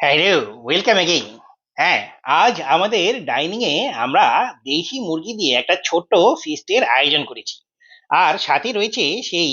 Hello welcome again হ্যাঁ আজ আমাদের ডাইনিং এ আমরা দেশি মুরগি দিয়ে একটা ছোট্ট ফিস্টের আয়োজন করেছি। আর সাথে রয়েছে সেই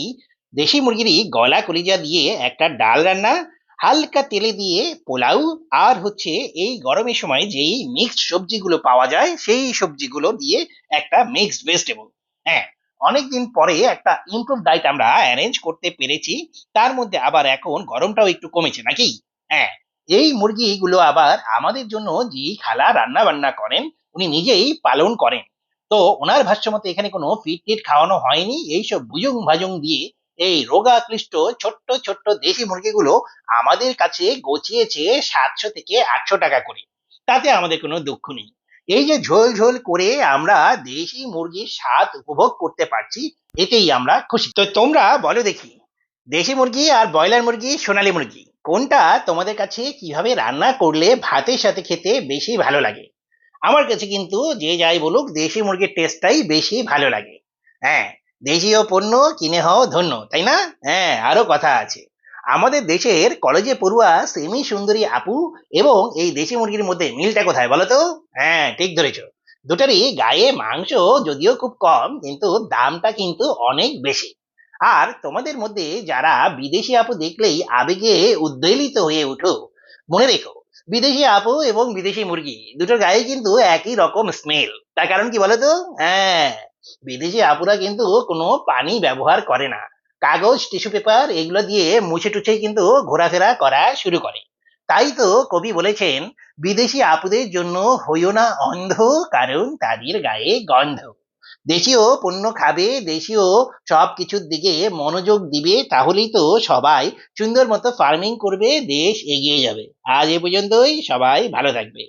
দেশি মুরগিরই গলা কলিজা দিয়ে একটা ডাল রান্না, হালকা তেলে দিয়ে পোলাও, আর হচ্ছে এই গরমের সময় যেই মিক্সড সবজিগুলো পাওয়া যায়, সেই সবজিগুলো দিয়ে একটা মিক্সড ভেজিটেবল হ্যাঁ অনেকদিন পরে একটা ইমপ্রুভ ডায়েট আমরা অ্যারেঞ্জ করতে পেরেছি। তার মধ্যে আবার এখন গরমটাও একটু কমেছে নাকি? হ্যাঁ এই মুরগিগুলো আবার আমাদের জন্য যেই খালা রান্না বান্না করেন, উনি নিজেই পালন করেন। তো ওনার ভাষ্য মতে এখানে কোনো ফিট টিট খাওয়ানো হয়নি। এইসব ভুজুং ভাজুং দিয়ে এই রোগাক্লিষ্ট ছোট্ট ছোট্ট দেশি মুরগিগুলো আমাদের কাছে গচিয়েছে সাতশো থেকে আটশো টাকা করে। তাতে আমাদের কোনো দুঃখ নেই। এই যে ঝোল ঝোল করে আমরা দেশি মুরগির স্বাদ উপভোগ করতে পারছি, এতেই আমরা খুশি। তো তোমরা বলো দেখি, দেশি মুরগি আর ব্রয়লার মুরগি, সোনালী মুরগি। কোনটা তোমাদের কাছে কীভাবে রান্না করলে ভাতের সাথে খেতে বেশি ভালো লাগে? আমার কাছে কিন্তু যে যাই বলুক, দেশি মুরগির টেস্টটাই বেশি ভালো লাগে। হ্যাঁ দেশীয় পণ্য, কিনে হও ধন্য, তাই না? হ্যাঁ আরও কথা আছে। আমাদের দেশের কলেজে পড়ুয়া সেমি সুন্দরী আপু এবং এই দেশি মুরগির মধ্যে মিলটা কোথায় বলো তো? হ্যাঁ ঠিক ধরেছ। দুটারই গায়ে মাংস যদিও খুব কম, কিন্তু দামটা কিন্তু অনেক বেশি। আর তোমাদের মধ্যে যারা বিদেশি আপু দেখলেই আবেগে উদ্বেলিত হয়ে উঠো। মনে রেখো, বিদেশি আপু এবং বিদেশি মুরগি দুটোর গায়ে কিন্তু একই রকম স্মেল তার কারণ কি বলতো? হ্যাঁ বিদেশি আপুরা কিন্তু কোনো পানি ব্যবহার করে না। কাগজ, টিস্যু পেপার এগুলো দিয়ে মুছে টুছে কিন্তু ঘোরাফেরা করা শুরু করে। তাই তো কবি বলেছেন, বিদেশি আপুদের জন্য হইও না অন্ধ, কারণ তাদের গায়ে গন্ধ। দেশীয় পণ্য খাবে, দেশীয় সব কিছুর দিকে মনোযোগ দিবে, তাহলেই তো সবাই সুন্দর মতো ফার্মিং করবে, দেশ এগিয়ে যাবে। আজ এ পর্যন্তই, সবাই ভালো থাকবে।